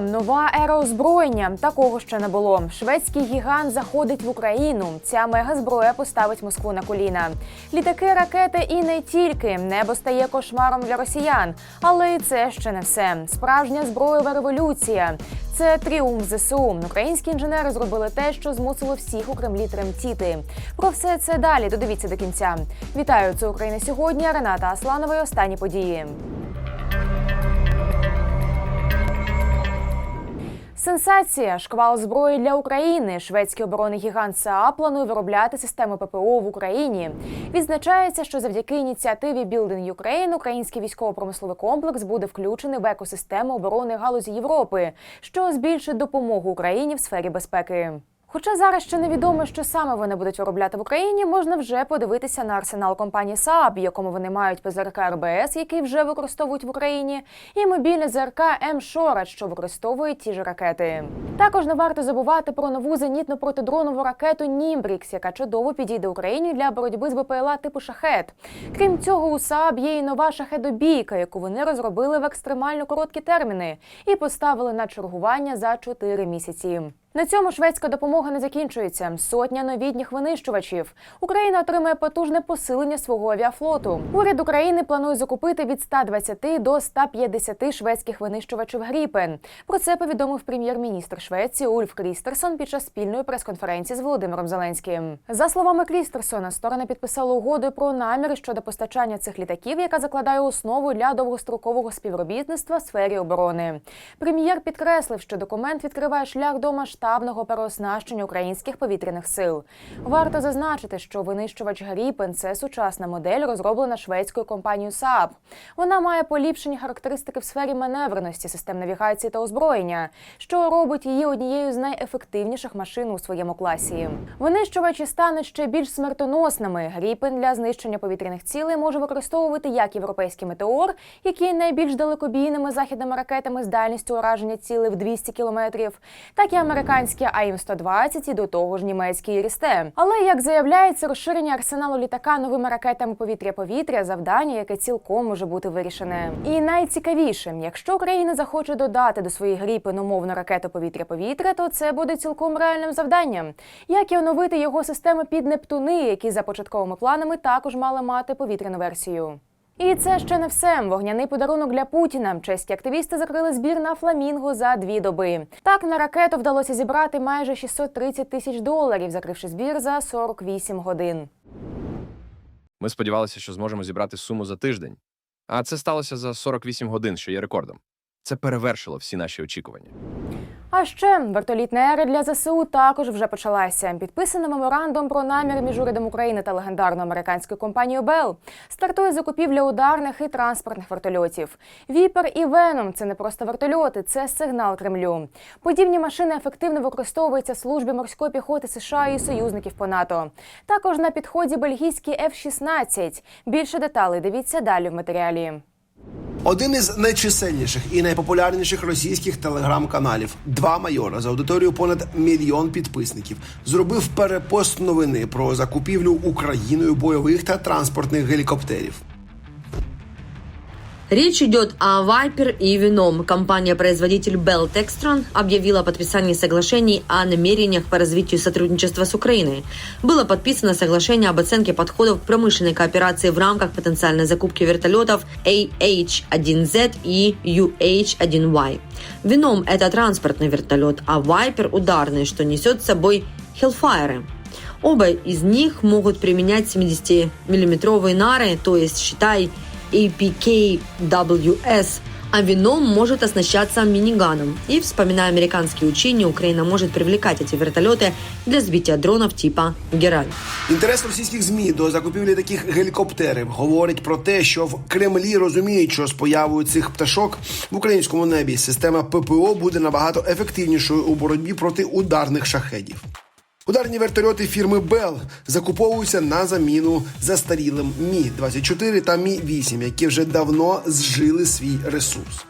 нова ера озброєння такого ще не було. Шведський гігант заходить в Україну. Ця мегазброя поставить Москву на коліна. Літаки, ракети і не тільки небо стає кошмаром для росіян. Але і це ще не все. Справжня зброєва революція. Це тріумф ЗСУ. Українські інженери зробили те, що змусило всіх у Кремлі тремтіти. Про все це далі. Додивіться до кінця. Вітаю, це Україна сьогодні. Рената Асланова. і Останні події. Сенсація шквал зброї для України. Шведський оборонний гігант САА планує виробляти системи ППО в Україні. Відзначається, що завдяки ініціативі Building Ukraine український військово-промисловий комплекс буде включений в екосистему оборони галузі Європи, що збільшить допомогу Україні в сфері безпеки. Хоча зараз ще невідомо, що саме вони будуть виробляти в Україні, можна вже подивитися на арсенал компанії Saab, якому вони мають ПЗРК РБС, який вже використовують в Україні, і мобільне ЗРК М-Шорад, що використовує ті ж ракети. Також не варто забувати про нову зенітно-протидронову ракету Німбрікс, яка чудово підійде Україні для боротьби з БПЛА типу шахет. Крім цього, у Saab є і нова шахедобійка, яку вони розробили в екстремально короткі терміни і поставили на чергування за 4 місяці. На цьому шведська допомога не закінчується. Сотня новітніх винищувачів. Україна отримає потужне посилення свого авіафлоту. Уряд України планує закупити від 120 до 150 шведських винищувачів Гріпен. Про це повідомив прем'єр-міністр Швеції Ульф Крістерсон під час спільної прес-конференції з Володимиром Зеленським. За словами Крістерсона, сторони підписали угоду про наміри щодо постачання цих літаків, яка закладає основу для довгострокового співробітництва в сфері оборони. Прем'єр підкреслив, що документ відкриває шлях до масштабного переоснащення українських повітряних сил. Варто зазначити, що винищувач Гріпен це сучасна модель, розроблена шведською компанією Saab. Вона має поліпшені характеристики в сфері маневреності, систем навігації та озброєння, що робить її однією з найефективніших машин у своєму класі. Винищувачі стануть ще більш смертоносними. Гріпен для знищення повітряних цілей може використовувати як європейський метеор, який найбільш далекобійними західними ракетами з дальністю ураження цілей в 200 кілометрів, так і американські АІМ-120 і до того ж німецькі Рісте. Але як заявляється, розширення арсеналу літака новими ракетами повітря-повітря завдання, яке цілком може бути вирішене. І найцікавіше, якщо Україна захоче додати до своїх гріпен умовну ракету повітря-повітря, то це буде цілком реальним завданням. Як і оновити його системи під Нептуни, які за початковими планами також мали мати повітряну версію. І це ще не все. Вогняний подарунок для Путіна. Чеські активісти закрили збір на фламінго за дві доби. Так на ракету вдалося зібрати майже 630 тисяч доларів, закривши збір за 48 годин. Ми сподівалися, що зможемо зібрати суму за тиждень, а це сталося за 48 годин, що є рекордом. Це перевершило всі наші очікування. А ще вертолітна ера для ЗСУ також вже почалася. Підписано меморандум про наміри між урядом України та легендарною американською компанією Bell. Стартує закупівля ударних і транспортних вертольотів. Віпер і Веном це не просто вертольоти, це сигнал Кремлю. Подібні машини ефективно використовуються в службі морської піхоти США і союзників по НАТО. Також на підході бельгійські F-16. Більше деталей дивіться далі в матеріалі. Один із найчисельніших і найпопулярніших російських телеграм-каналів Два майора за аудиторію понад мільйон підписників зробив перепост новини про закупівлю Україною бойових та транспортних гелікоптерів. Речь идет о Viper и Venom. Компания-производитель Bell Textron объявила о подписании соглашений о намерениях по развитию сотрудничества с Украиной. Было подписано соглашение об оценке подходов к промышленной кооперации в рамках потенциальной закупки вертолетов AH-1Z и UH-1Y. Venom – это транспортный вертолет, а Viper – ударный, что несет с собой Hellfire. Оба из них могут применять 70-миллиметровые нары, то есть, считай, APKWS, а вином может оснащаться миниганом. И, вспоминая американские учения, Украина может привлекать эти вертолеты для сбития дронов типа «Гераль». Інтерес російських змі до закупівлі таких гелікоптерів говорить про те, що в Кремлі розуміють, що з появою цих пташок в українському небі система ППО буде набагато ефективнішою у боротьбі проти ударних шахедів. Ударні вертольоти фірми Bell закуповуються на заміну застарілим Мі 24 та Мі 8 які вже давно зжили свій ресурс.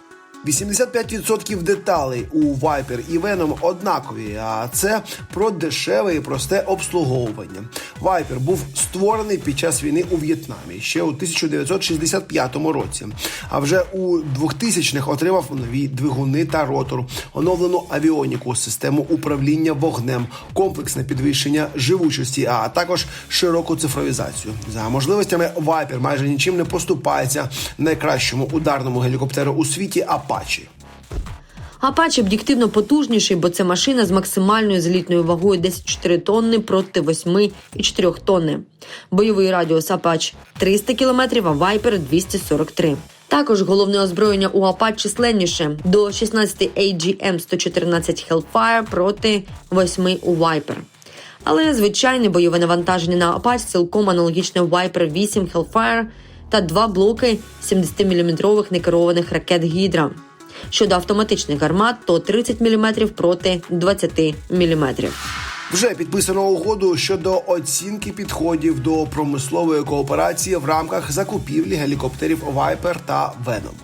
85% деталей у Viper і Venom однакові, а це про дешеве і просте обслуговування. Viper був створений під час війни у В'єтнамі ще у 1965 році. А вже у 2000-х отримав нові двигуни та ротор, оновлену авіоніку, систему управління вогнем, комплексне підвищення живучості, а також широку цифровізацію. За можливостями Viper майже нічим не поступається найкращому ударному гелікоптеру у світі Apache. Апач об'єктивно потужніший, бо це машина з максимальною злітною вагою 10,4 тонни проти 8,4 тонни. Бойовий радіус Апач 300 км, а Вайпер 243. Також головне озброєння у Апач численніше до 16 AGM 114 Hellfire проти 8 у Viper. Але звичайне бойове навантаження на Апач цілком аналогічне Viper 8 Hellfire та два блоки 70-мм некерованих ракет Гідра. Щодо автоматичних гармат, то 30 мм проти 20 мм. Вже підписано угоду щодо оцінки підходів до промислової кооперації в рамках закупівлі гелікоптерів Viper та Venom.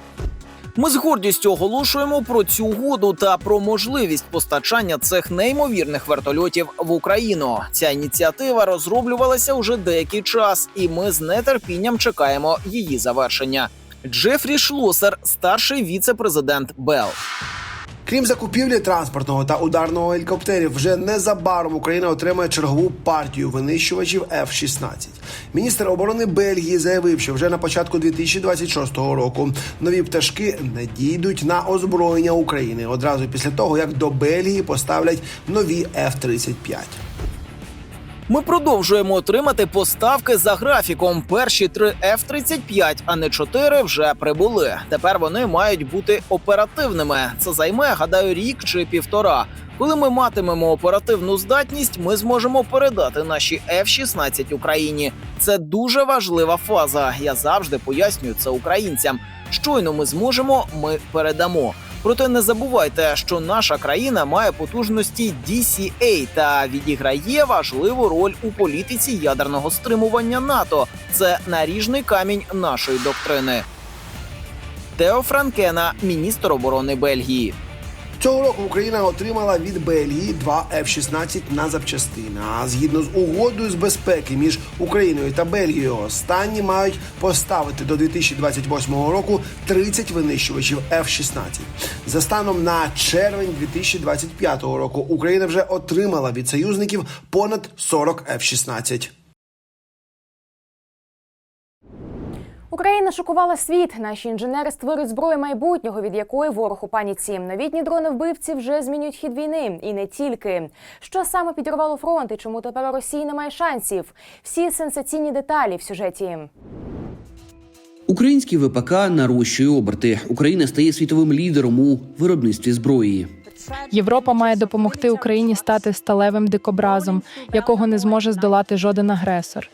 Ми з гордістю оголошуємо про цю угоду та про можливість постачання цих неймовірних вертольотів в Україну. Ця ініціатива розроблювалася уже деякий час, і ми з нетерпінням чекаємо її завершення. Джефрі Шлосер, старший віце-президент Бел. Крім закупівлі транспортного та ударного гелікоптерів, вже незабаром Україна отримає чергову партію винищувачів F-16. Міністр оборони Бельгії заявив, що вже на початку 2026 року нові пташки надійдуть на озброєння України одразу після того, як до Бельгії поставлять нові F-35. Ми продовжуємо отримати поставки за графіком. Перші три F-35, а не 4, вже прибули. Тепер вони мають бути оперативними. Це займе, гадаю, рік чи півтора. Коли ми матимемо оперативну здатність, ми зможемо передати наші F-16 Україні. Це дуже важлива фаза. Я завжди пояснюю це українцям. Щойно ми зможемо, ми передамо. Проте не забувайте, що наша країна має потужності DCA та відіграє важливу роль у політиці ядерного стримування НАТО. Це наріжний камінь нашої доктрини. Тео Франкена, міністр оборони Бельгії. Цього року Україна отримала від Бельгії два F-16 на запчастини. А згідно з угодою з безпеки між Україною та Бельгією, останні мають поставити до 2028 року 30 винищувачів F-16. За станом на червень 2025 року Україна вже отримала від союзників понад 40 F-16. Україна шокувала світ. Наші інженери створюють зброю майбутнього, від якої ворог у паніці. Новітні дрони вбивці вже змінюють хід війни, і не тільки. Що саме підірвало фронт і чому тепер Росії немає шансів? Всі сенсаційні деталі в сюжеті. Український ВПК нарощує оберти. Україна стає світовим лідером у виробництві зброї. Європа має допомогти Україні стати сталевим дикобразом, якого не зможе здолати жоден агресор.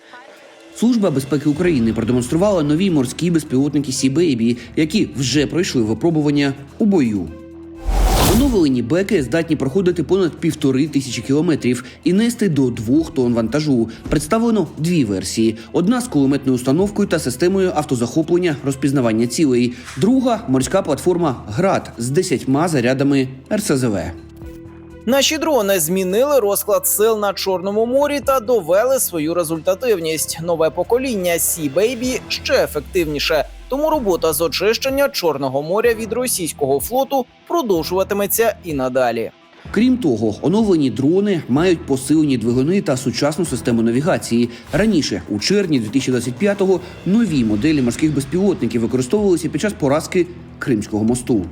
Служба безпеки України продемонструвала нові морські безпілотники Сі-Бейбі, які вже пройшли випробування у бою. Оновлені беки здатні проходити понад півтори тисячі кілометрів і нести до двох тонн вантажу. Представлено дві версії: одна з кулеметною установкою та системою автозахоплення розпізнавання цілей. Друга морська платформа ГРАД з десятьма зарядами РСЗВ. Наші дрони змінили розклад сил на Чорному морі та довели свою результативність. Нове покоління Sea Baby ще ефективніше. Тому робота з очищення Чорного моря від російського флоту продовжуватиметься і надалі. Крім того, оновлені дрони мають посилені двигуни та сучасну систему навігації. Раніше, у червні 2025-го, нові моделі морських безпілотників використовувалися під час поразки Кримського мосту.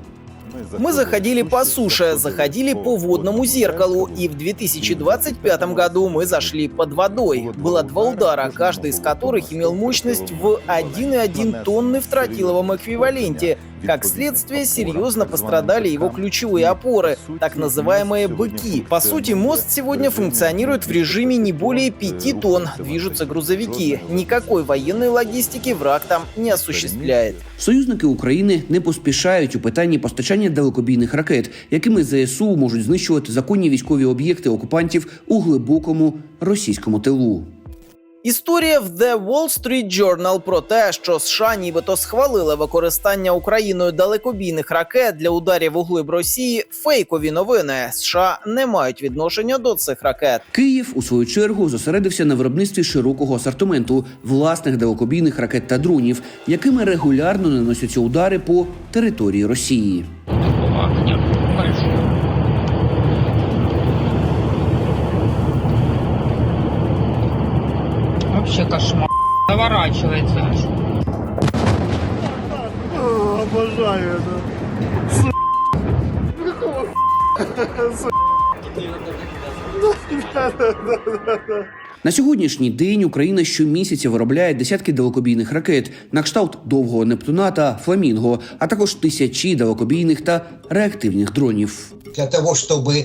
Мы заходили по суше, заходили по водному зеркалу, и в 2025 году мы зашли под водой. Было два удара, каждый из которых имел мощность в 1,1 тонны в тротиловом эквиваленте. Как следствие, серьезно пострадали его ключевые опоры, так называемые «быки». По сути, мост сегодня функционирует в режиме не более 5 тонн. Движутся грузовики. Никакой военной логистики враг там не осуществляет. Союзники України не поспішають у питанні постачання далекобійних ракет, якими ЗСУ можуть знищувати законні військові об'єкти окупантів у глибокому російському тилу. Історія в The Wall Street Journal про те, що США нібито схвалили використання Україною далекобійних ракет для ударів у глиб Росії. Фейкові новини США не мають відношення до цих ракет. Київ у свою чергу зосередився на виробництві широкого асортименту власних далекобійних ракет та дронів, якими регулярно наносяться удари по території Росії. Вообще кошмар. Заворачивается аж. На сьогоднішній день Україна щомісяця виробляє десятки далекобійних ракет на кшталт довгого Нептуна та Фламінго, а також тисячі далекобійних та реактивних дронів. для того, чтобы э,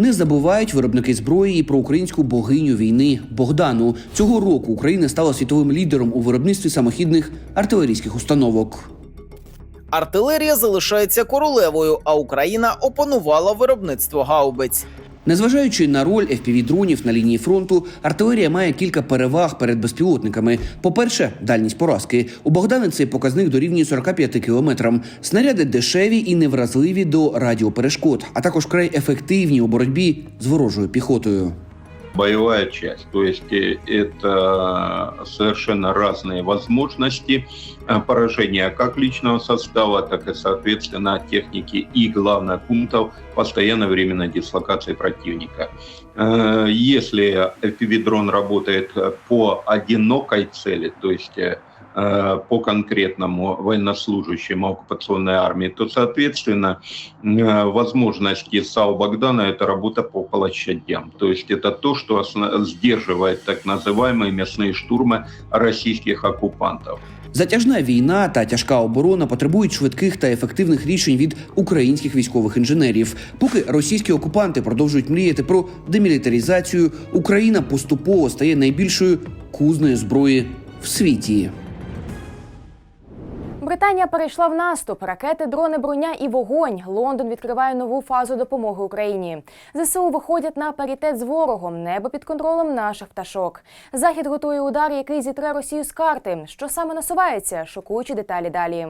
Не забувають виробники зброї і про українську богиню війни Богдану. Цього року Україна стала світовим лідером у виробництві самохідних артилерійських установок. Артилерія залишається королевою, а Україна опанувала виробництво гаубиць. Незважаючи на роль fpv дронів на лінії фронту, артилерія має кілька переваг перед безпілотниками. По-перше, дальність поразки. У Богдана цей показник дорівнює 45 кілометрам. Снаряди дешеві і невразливі до радіоперешкод, а також край ефективні у боротьбі з ворожою піхотою. Боевая часть. То есть э, это совершенно разные возможности э, поражения как личного состава, так и, соответственно, техники и, главное, пунктов постоянной временной дислокации противника. Э, Если FPV-дрон работает по одинокой цели, то есть по конкретному военнослужащему оккупационной армии, то, соответственно, э, возможности САУ Богдана – это работа по площадям. То есть это то, что осно- сдерживает так называемые мясные штурмы российских оккупантов. Затяжна війна та тяжка оборона потребують швидких та ефективних рішень від українських військових інженерів. Поки російські окупанти продовжують мріяти про демілітаризацію, Україна поступово стає найбільшою кузнею зброї в світі. Британія перейшла в наступ. Ракети, дрони, броня і вогонь. Лондон відкриває нову фазу допомоги Україні. ЗСУ виходять на паритет з ворогом. Небо під контролем наших пташок. Захід готує удар, який зітре Росію з карти. Що саме насувається? Шокуючі деталі далі.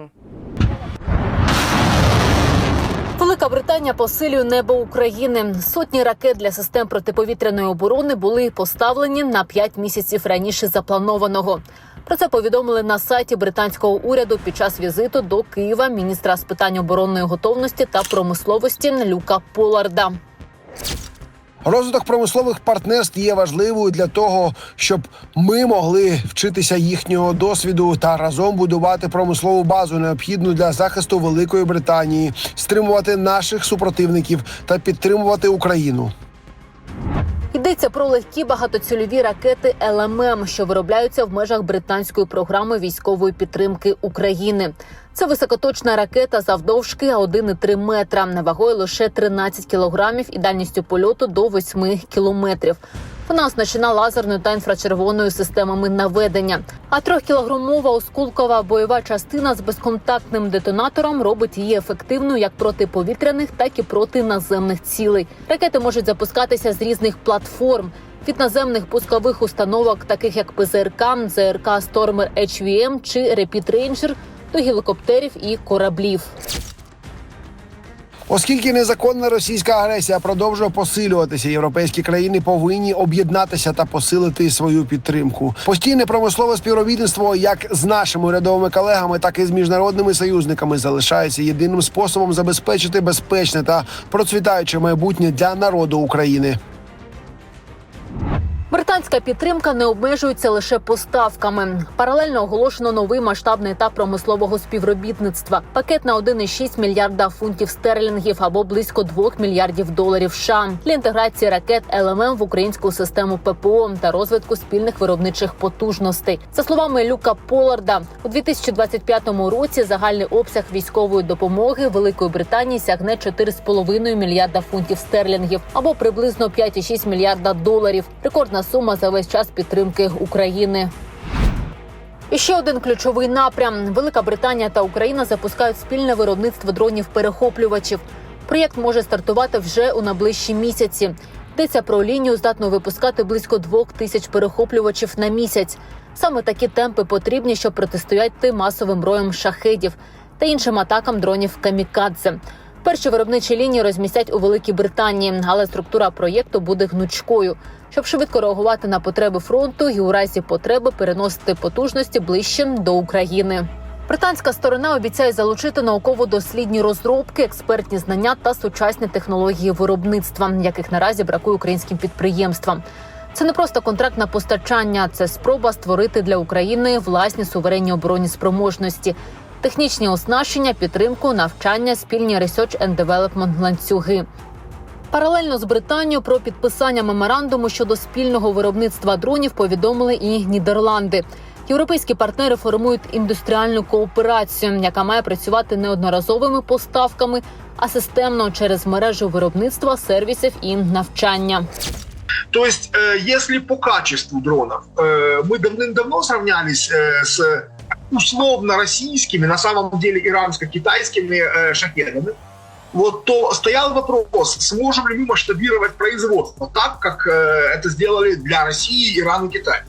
Велика Британія посилює небо України. Сотні ракет для систем протиповітряної оборони були поставлені на 5 місяців раніше запланованого. Про це повідомили на сайті британського уряду під час візиту до Києва міністра з питань оборонної готовності та промисловості Люка Поларда. Розвиток промислових партнерств є важливою для того, щоб ми могли вчитися їхнього досвіду та разом будувати промислову базу, необхідну для захисту Великої Британії, стримувати наших супротивників та підтримувати Україну. Йдеться про легкі багатоцільові ракети ЛММ, що виробляються в межах британської програми військової підтримки України. Це високоточна ракета завдовжки 1,3 метра, вагою лише 13 кілограмів і дальністю польоту до 8 кілометрів. Вона оснащена лазерною та інфрачервоною системами наведення. А трьохкілограмова осколкова бойова частина з безконтактним детонатором робить її ефективною як проти повітряних, так і проти наземних цілей. Ракети можуть запускатися з різних платформ. Від наземних пускових установок, таких як ПЗРК, ЗРК Stormer HVM чи Rapid Ranger, до гелікоптерів і кораблів. Оскільки незаконна російська агресія продовжує посилюватися, європейські країни повинні об'єднатися та посилити свою підтримку. Постійне промислове співробітництво, як з нашими урядовими колегами, так і з міжнародними союзниками, залишається єдиним способом забезпечити безпечне та процвітаюче майбутнє для народу України. Британська підтримка не обмежується лише поставками. Паралельно оголошено новий масштабний етап промислового співробітництва. Пакет на 1,6 мільярда фунтів стерлінгів або близько 2 мільярдів доларів США для інтеграції ракет ЛММ в українську систему ППО та розвитку спільних виробничих потужностей. За словами Люка Поларда, у 2025 році загальний обсяг військової допомоги Великої Британії сягне 4,5 мільярда фунтів стерлінгів або приблизно 5,6 мільярда доларів. Рекордна сума за весь час підтримки України. І ще один ключовий напрям: Велика Британія та Україна запускають спільне виробництво дронів-перехоплювачів. Проєкт може стартувати вже у найближчі місяці. Йдеться про лінію, здатну випускати близько двох тисяч перехоплювачів на місяць. Саме такі темпи потрібні, щоб протистояти масовим роям шахедів та іншим атакам дронів камікадзе. Перші виробничі лінії розмістять у Великій Британії, але структура проєкту буде гнучкою, щоб швидко реагувати на потреби фронту і у разі потреби переносити потужності ближче до України. Британська сторона обіцяє залучити науково-дослідні розробки, експертні знання та сучасні технології виробництва, яких наразі бракує українським підприємствам. Це не просто контракт на постачання, це спроба створити для України власні суверенні оборонні спроможності, технічні оснащення, підтримку, навчання, спільні research and development ланцюги. Паралельно з Британією про підписання меморандуму щодо спільного виробництва дронів повідомили і Нідерланди. Європейські партнери формують індустріальну кооперацію, яка має працювати не одноразовими поставками, а системно через мережу виробництва, сервісів і навчання. То есть, э, если по качеству дронов э, мы давным-давно сравнялись э, с условно российскими, на самом деле иранско-китайскими э, шахедами, вот, то стоял вопрос, сможем ли мы масштабировать производство так, как э, это сделали для России, Иран и Китай.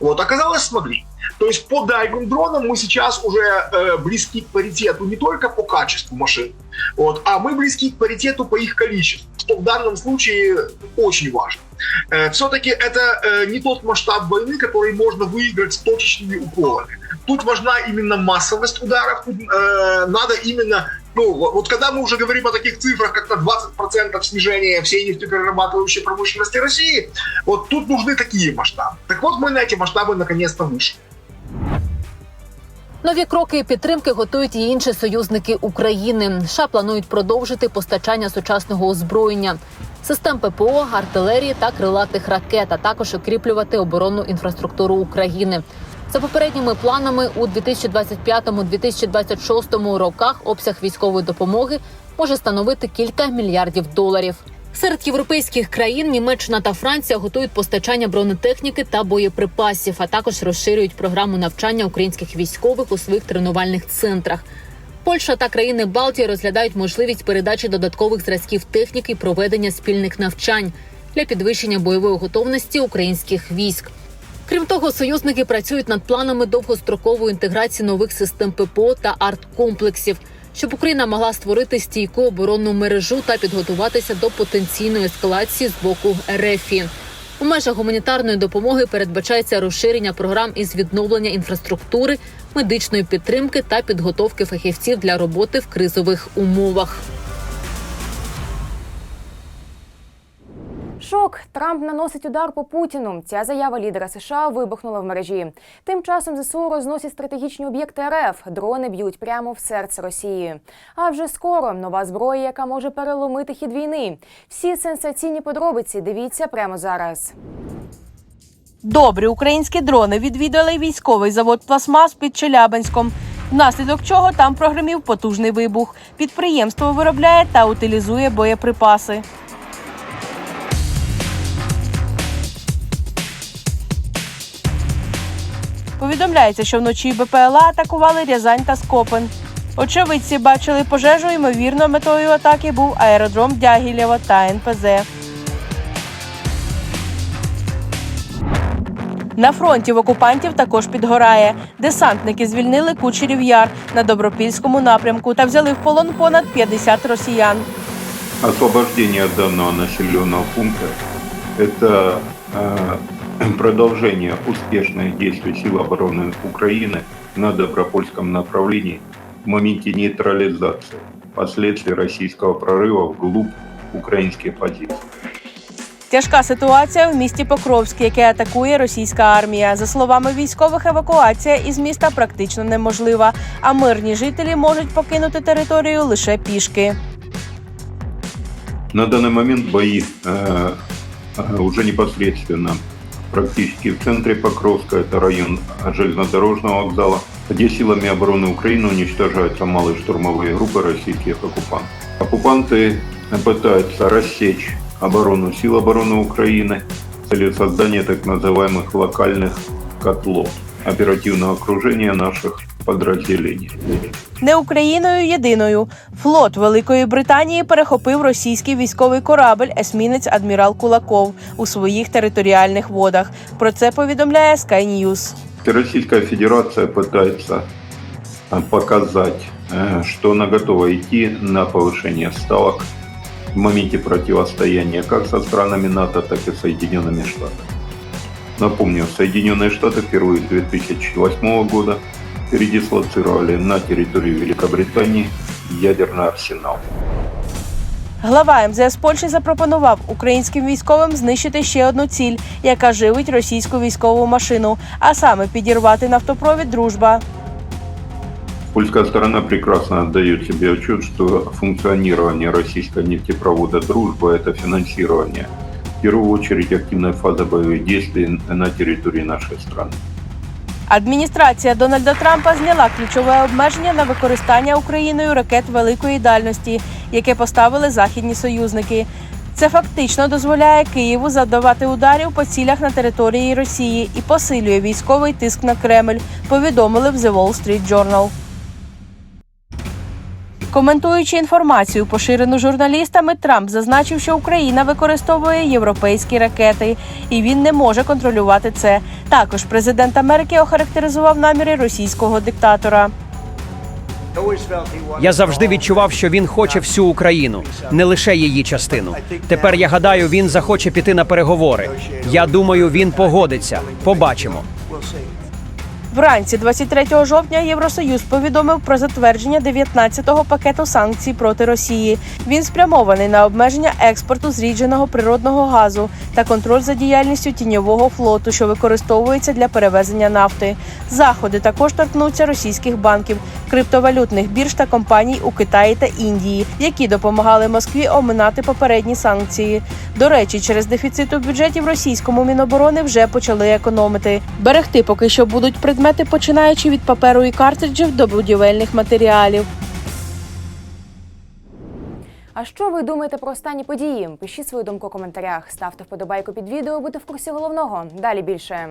Вот, оказалось, смогли. То есть по дальним дронам мы сейчас уже э, близки к паритету не только по качеству машин, вот, а мы близки к паритету по их количеству, что в данном случае очень важно. Э, все-таки это э, не тот масштаб войны, который можно выиграть точечными уколами. Тут важна именно массовость ударов, тут э, надо именно ну, вот вот когда мы уже говорим о таких цифрах, как на 20% снижения всей нефтеперерабатывающей промышленности России, вот тут нужны такие масштабы. Так вот, мы на эти масштабы наконец-то вышли. Нові кроки і підтримки готують і інші союзники України. США планують продовжити постачання сучасного озброєння, систем ППО, артилерії та крилатих ракет, а також укріплювати оборонну інфраструктуру України. За попередніми планами у 2025-2026 роках обсяг військової допомоги може становити кілька мільярдів доларів. Серед європейських країн Німеччина та Франція готують постачання бронетехніки та боєприпасів, а також розширюють програму навчання українських військових у своїх тренувальних центрах. Польща та країни Балтії розглядають можливість передачі додаткових зразків техніки і проведення спільних навчань для підвищення бойової готовності українських військ. Крім того, союзники працюють над планами довгострокової інтеграції нових систем ППО та арткомплексів, щоб Україна могла створити стійку оборонну мережу та підготуватися до потенційної ескалації з боку РФ. У межах гуманітарної допомоги передбачається розширення програм із відновлення інфраструктури, медичної підтримки та підготовки фахівців для роботи в кризових умовах. Шок Трамп наносить удар по Путіну. Ця заява лідера США вибухнула в мережі. Тим часом ЗСУ розносять стратегічні об'єкти РФ. Дрони б'ють прямо в серце Росії. А вже скоро нова зброя, яка може переломити хід війни. Всі сенсаційні подробиці дивіться прямо зараз. Добрі українські дрони відвідали військовий завод Пластмас під Челябинськом. Внаслідок чого там прогремів потужний вибух. Підприємство виробляє та утилізує боєприпаси. Повідомляється, що вночі БПЛА атакували Рязань та Скопин. Очевидці бачили пожежу, ймовірно, метою атаки був аеродром Дягілєва та НПЗ. На фронті в окупантів також підгорає. Десантники звільнили Кучерів Яр на Добропільському напрямку та взяли в полон понад 50 росіян. Освобождение данного населенного пункта – это э, продолжение успешных действий сил обороны Украины на Добропольском направлении в моменте нейтрализации последствий российского прорыва вглубь украинских позиций. Тяжка ситуація в місті Покровськ, яке атакує російська армія. За словами військових, евакуація із міста практично неможлива, а мирні жителі можуть покинути територію лише пішки. На данный момент бои э, э, уже непосредственно практически в центре Покровска, это район железнодорожного вокзала, где силами обороны Украины уничтожаются малые штурмовые группы российских оккупантов. Оккупанты пытаются рассечь оборону сил обороны Украины с целью создания так называемых локальных котлов, оперативного окружения наших подразделений. Не Україною єдиною. Флот Великої Британії перехопив російський військовий корабль есмінець адмірал Кулаков у своїх територіальних водах. Про це повідомляє Sky News. Российская Федерация пытается а, показать, э, что она готова идти на повышение ставок в моменте противостояния как со странами НАТО, так и Соединенными Штатами. Напомню, Соединенные Штаты впервые с 2008 года передислоцировали на территорию Великобритании ядерный арсенал. Глава МЗС Польщі запропонував українським військовим знищити ще одну ціль, яка живить російську військову машину, а саме підірвати нафтопровід Дружба. Польская сторона прекрасно отдает себе отчет, что функционирование российского нефтепровода «Дружба» – это финансирование, в первую очередь, активной фазы боевых действий на территории нашей страны. Адміністрація Дональда Трампа зняла ключове обмеження на використання Україною ракет великої дальності, яке поставили західні союзники. Це фактично дозволяє Києву завдавати ударів по цілях на території Росії і посилює військовий тиск на Кремль. Повідомили в The Wall Street Journal. Коментуючи інформацію, поширену журналістами, Трамп зазначив, що Україна використовує європейські ракети, і він не може контролювати це. Також президент Америки охарактеризував наміри російського диктатора. Я завжди відчував, що він хоче всю Україну, не лише її частину. Тепер я гадаю, він захоче піти на переговори. Я думаю, він погодиться. Побачимо. Вранці 23 жовтня Євросоюз повідомив про затвердження 19-го пакету санкцій проти Росії. Він спрямований на обмеження експорту зрідженого природного газу та контроль за діяльністю тіньового флоту, що використовується для перевезення нафти. Заходи також торкнуться російських банків, криптовалютних бірж та компаній у Китаї та Індії, які допомагали Москві оминати попередні санкції. До речі, через дефіцит у бюджеті в російському міноборони вже почали економити. Берегти поки що будуть предмети, починаючи від паперу і картриджів до будівельних матеріалів. А що ви думаєте про останні події? Пишіть свою думку у коментарях, ставте вподобайку під відео, будьте в курсі головного. Далі більше.